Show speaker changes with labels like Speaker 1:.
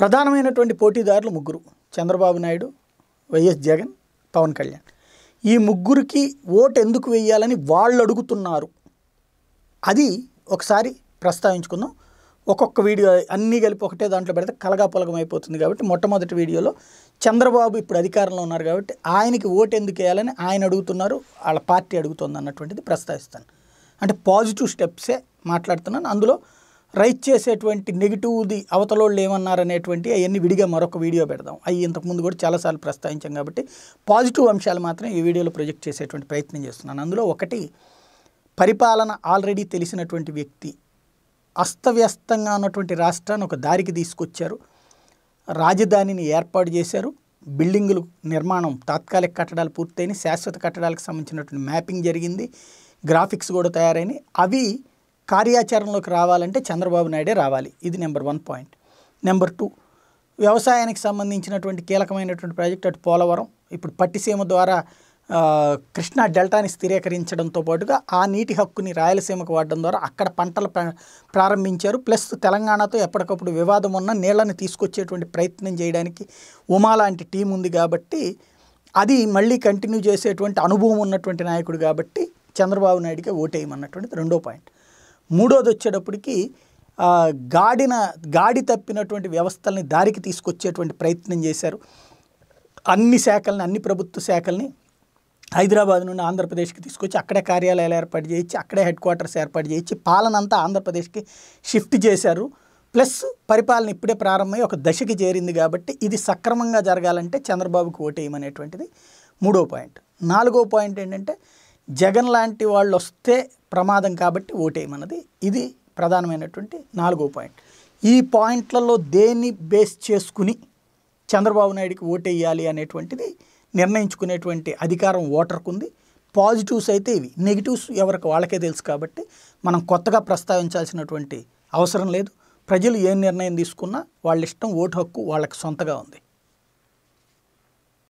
Speaker 1: ప్రధానమైనటువంటి పోటీదారులు ముగ్గురు. చంద్రబాబు నాయుడు వైఎస్ జగన్ పవన్ కళ్యాణ్. ఈ ముగ్గురికి ఓటు ఎందుకు వేయాలని వాళ్ళు అడుగుతున్నారు? అది ఒకసారి ప్రస్తావించుకుందాం. ఒక్కొక్క వీడియో అన్నీ కలిపి ఒకటే దాంట్లో పెడితే కలగాపలగం అయిపోతుంది కాబట్టి మొట్టమొదటి వీడియోలో చంద్రబాబు ఇప్పుడు అధికారంలో ఉన్నారు కాబట్టి ఆయనకి ఓటు ఎందుకు వేయాలని ఆయన అడుగుతున్నారు వాళ్ళ పార్టీ అడుగుతుంది అన్నటువంటిది ప్రస్తావిస్తాను. అంటే పాజిటివ్ స్టెప్సే మాట్లాడుతున్నాను. అందులో రైట్ చేసేటువంటి నెగిటివ్ది అవతలోళ్ళు ఏమన్నారనేటువంటి అవన్నీ విడిగా మరొక వీడియో పెడదాం. అవి ఇంతకుముందు కూడా చాలాసార్లు ప్రస్తావించాం కాబట్టి పాజిటివ్ అంశాలు మాత్రం ఈ వీడియోలో ప్రొజెక్ట్ చేసేటువంటి ప్రయత్నం చేస్తున్నాను. అందులో ఒకటి పరిపాలన ఆల్రెడీ తెలిసినటువంటి వ్యక్తి అస్తవ్యస్తంగా ఉన్నటువంటి రాష్ట్రాన్ని ఒక దారికి తీసుకొచ్చారు. రాజధానిని ఏర్పాటు చేశారు. బిల్డింగులు నిర్మాణం తాత్కాలిక కట్టడాలు పూర్తయిన శాశ్వత కట్టడాలకు సంబంధించినటువంటి మ్యాపింగ్ జరిగింది. గ్రాఫిక్స్ కూడా తయారైనాయి. అవి కార్యాచరణలోకి రావాలంటే చంద్రబాబు నాయుడే రావాలి. ఇది number one point. Number two వ్యవసాయానికి సంబంధించినటువంటి కీలకమైనటువంటి ప్రాజెక్ట్ అటు పోలవరం. ఇప్పుడు పట్టిసీమ ద్వారా కృష్ణా డెల్టాని స్థిరీకరించడంతో పాటుగా ఆ నీటి హక్కుని రాయలసీమకు వాడడం ద్వారా అక్కడ పంటలు ప్ర- ప్రారంభించారు. ప్లస్ తెలంగాణతో ఎప్పటికప్పుడు వివాదం ఉన్న నీళ్ళను తీసుకొచ్చేటువంటి ప్రయత్నం చేయడానికి ఉమా లాంటి టీం ఉంది కాబట్టి అది మళ్ళీ కంటిన్యూ చేసేటువంటి అనుభవం ఉన్నటువంటి నాయకుడు కాబట్టి చంద్రబాబు నాయుడికి ఓటేయమన్నటువంటిది రెండో పాయింట్. మూడోది వచ్చేటప్పటికి గాడిన గాడి తప్పినటువంటి వ్యవస్థల్ని దారికి తీసుకొచ్చేటువంటి ప్రయత్నం చేశారు. అన్ని శాఖల్ని అన్ని ప్రభుత్వ శాఖల్ని హైదరాబాద్ నుండి ఆంధ్రప్రదేశ్కి తీసుకొచ్చి అక్కడే కార్యాలయాలు ఏర్పాటు చేయించి అక్కడే హెడ్ క్వార్టర్స్ ఏర్పాటు చేయించి పాలనంతా ఆంధ్రప్రదేశ్కి షిఫ్ట్ చేశారు. ప్లస్ పరిపాలన ఇప్పుడే ప్రారంభమై ఒక దశకి చేరింది కాబట్టి ఇది సక్రమంగా జరగాలంటే చంద్రబాబుకు ఓటేయమనేటువంటిది మూడో పాయింట్. నాలుగో పాయింట్ ఏంటంటే జగన్ లాంటి వాళ్ళు వస్తే ప్రమాదం కాబట్టి ఓటేయమన్నది. ఇది ప్రధానమైనటువంటి నాలుగో పాయింట్. ఈ పాయింట్లలో దేన్ని బేస్ చేసుకుని చంద్రబాబు నాయుడికి ఓటేయాలి అనేటువంటిది నిర్ణయించుకునేటువంటి అధికారం ఓటర్కు ఉంది పాజిటివ్స్ అయితే ఇవి. నెగిటివ్స్ ఎవరికి? వాళ్ళకే తెలుసు కాబట్టి మనం కొత్తగా ప్రస్తావించాల్సినటువంటి అవసరం లేదు. ప్రజలు ఏ నిర్ణయం తీసుకున్నా వాళ్ళ ఇష్టం ఓటు హక్కు వాళ్ళకి సొంతగా ఉంది.